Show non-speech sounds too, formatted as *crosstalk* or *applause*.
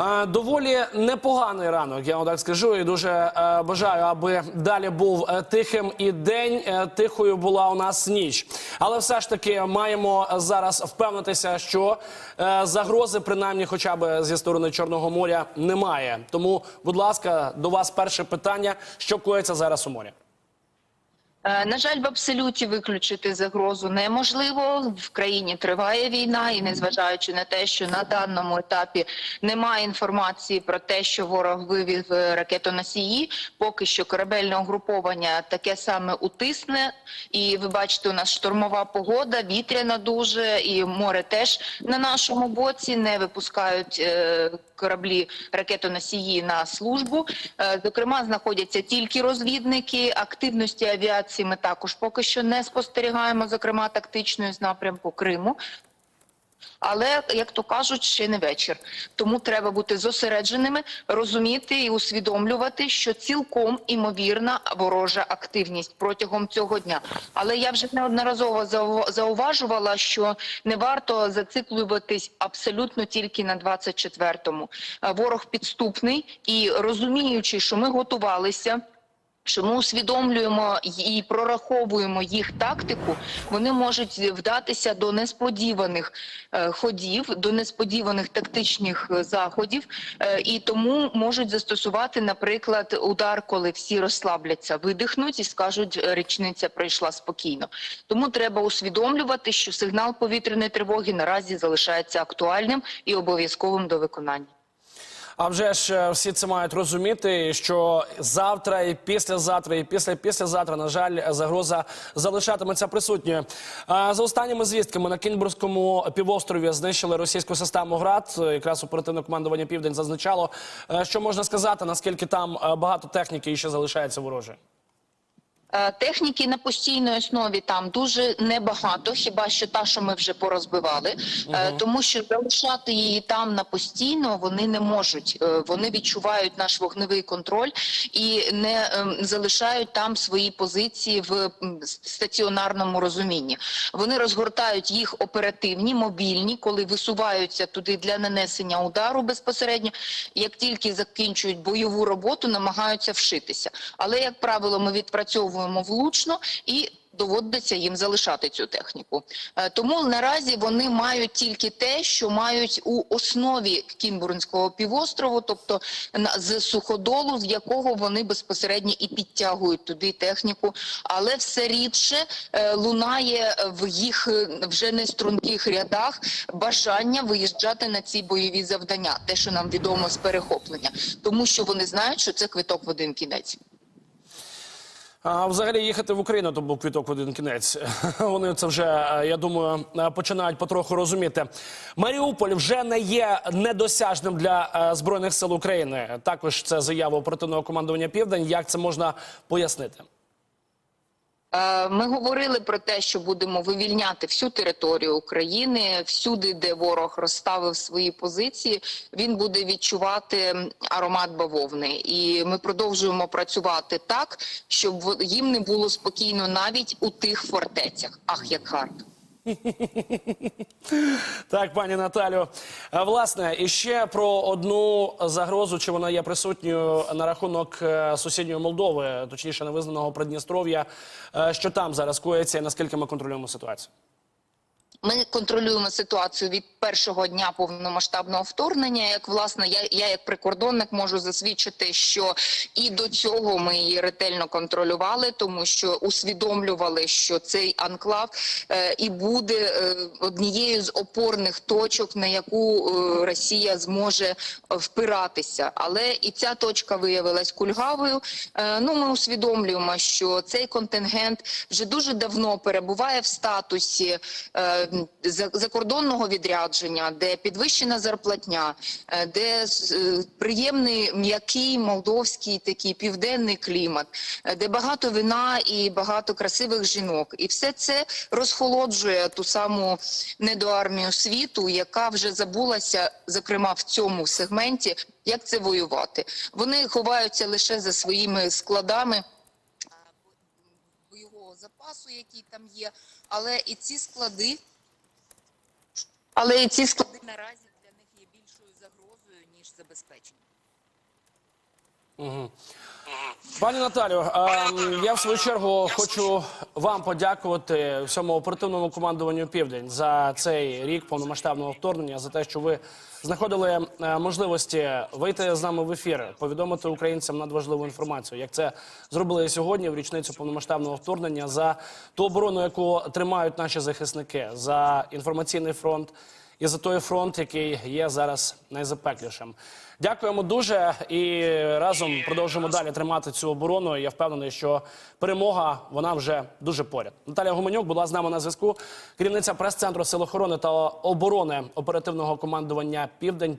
Е, Доволі непоганий ранок, я вам так скажу, і дуже е, бажаю, аби далі був е, тихим і день. Тихою була у нас ніч. Але все ж таки маємо зараз впевнитися, що загрози, принаймні, хоча б зі сторони Чорного моря, немає. Тому, будь ласка, до вас перше питання: що коїться зараз у морі? Е, На жаль, в абсолюті виключити загрозу неможливо. В країні триває війна, і незважаючи на те, що на даному етапі немає інформації про те, що ворог вивів е, ракетоносії, поки що корабельне угруповання таке саме утисне. І ви бачите, у нас штормова погода, вітряна дуже, і море теж на нашому боці не випускають. е, Кораблі ракетоносії на службу. Зокрема, знаходяться тільки розвідники. Активності авіації ми також поки що не спостерігаємо, зокрема тактичної з напрямку Криму. Але як то кажуть, ще не вечір. Тому треба бути зосередженими, розуміти і усвідомлювати, що цілком імовірна ворожа активність протягом цього дня. Але я вже неодноразово зауважувала, що не варто зациклюватись абсолютно тільки на 24-му. Е, Ворог підступний і розуміючи, що ми готувалися. Що ми усвідомлюємо і прораховуємо їх тактику, вони можуть вдатися до несподіваних е, ходів, до несподіваних тактичних е, заходів, е, і тому можуть застосувати, наприклад, удар, коли всі розслабляться, видихнуть і скажуть, річниця пройшла спокійно. Тому треба усвідомлювати, що сигнал повітряної тривоги наразі залишається актуальним і обов'язковим до виконання. А вже ж е, всі це мають розуміти, що завтра і післязавтра, і після післязавтра, на жаль, загроза залишатиметься присутньою. За останніми звістками на Кінбурзькому півострові знищили російську систему ГРАД. Якраз оперативне командування Південь зазначало, Е, що можна сказати, наскільки там е, багато техніки і ще залишається ворожої. Е, Техніки на постійній основі там дуже небагато, хіба що та, що ми вже порозбивали, Е, тому що залишати її там на постійно вони не можуть. Е, Вони відчувають наш вогневий контроль і не ем, залишають там свої позиції в стаціонарному розумінні. Вони розгортають їх оперативні, мобільні, коли висуваються туди для нанесення удару безпосередньо. Як тільки закінчують бойову роботу, намагаються вшитися. Але як правило, ми відпрацьовуємо влучно і. Доводиться їм залишати цю техніку, Е, тому наразі вони мають тільки те, що мають у основі Кінбурнського півострову, тобто з суходолу, з якого вони безпосередньо і підтягують туди техніку, але все рідше е, лунає в їх е, вже не струнких рядах бажання виїжджати на ці бойові завдання, те, що нам відомо з перехоплення, тому що вони знають, що це квиток в один кінець. А взагалі їхати в Україну то був квіток в один кінець. *laughs* Вони це вже, е, я думаю, е, починають потроху розуміти. Маріуполь вже не є недосяжним для е, збройних сил України. Також це заява оперативного командування Південь. Як це можна пояснити? Е, Ми говорили про те, що будемо вивільняти всю територію України, всюди, де ворог розставив свої позиції, він буде відчувати аромат бавовни. І ми продовжуємо працювати так, щоб їм не було спокійно навіть у тих фортецях. Ах, як гарно. Так, пані Наталю. Е, Власне, і ще про одну загрозу, чи вона є присутньою на рахунок е, сусідньої Молдови, точніше невизнаного Придністров'я. Е, Що там зараз коїться і наскільки ми контролюємо ситуацію? Ми контролюємо ситуацію від першого дня повномасштабного вторгнення. Як власне, я, я як прикордонник можу засвідчити, що і до цього ми її ретельно контролювали, тому що усвідомлювали, що цей анклав е, і буде е, однією з опорних точок, на яку е, Росія зможе впиратися. Але і ця точка виявилась кульгавою. Е, ну, ми усвідомлюємо, що цей контингент вже дуже давно перебуває в статусі. Е, закордонного відрядження, де підвищена зарплатня, е, де е, приємний м'який молдовський такий південний клімат, е, де багато вина і багато красивих жінок, і все це розхолоджує ту саму недоармію світу, яка вже забулася, зокрема в цьому сегменті, як це воювати. Вони ховаються лише за своїми складами запасу, який там є, але і ці склади, але і ці склади наразі для них є більшою загрозою ніж забезпечення. Пані Наталю, я в свою чергу хочу вам подякувати всьому оперативному командуванню Південь за цей рік повномасштабного вторгнення, за те, що ви знаходили е, можливості вийти з нами в ефір, повідомити українцям надважливу інформацію, як це зробили сьогодні в річницю повномасштабного вторгнення за ту оборону, яку тримають наші захисники, за інформаційний фронт і за той фронт, який є зараз найзапеклішим. Дякуємо дуже і разом продовжимо далі тримати цю оборону. Я впевнений, що перемога вона вже дуже поряд. Наталя Гуменюк була з нами на зв'язку. Керівниця прес-центру Сил охорони та оборони оперативного командування Південь.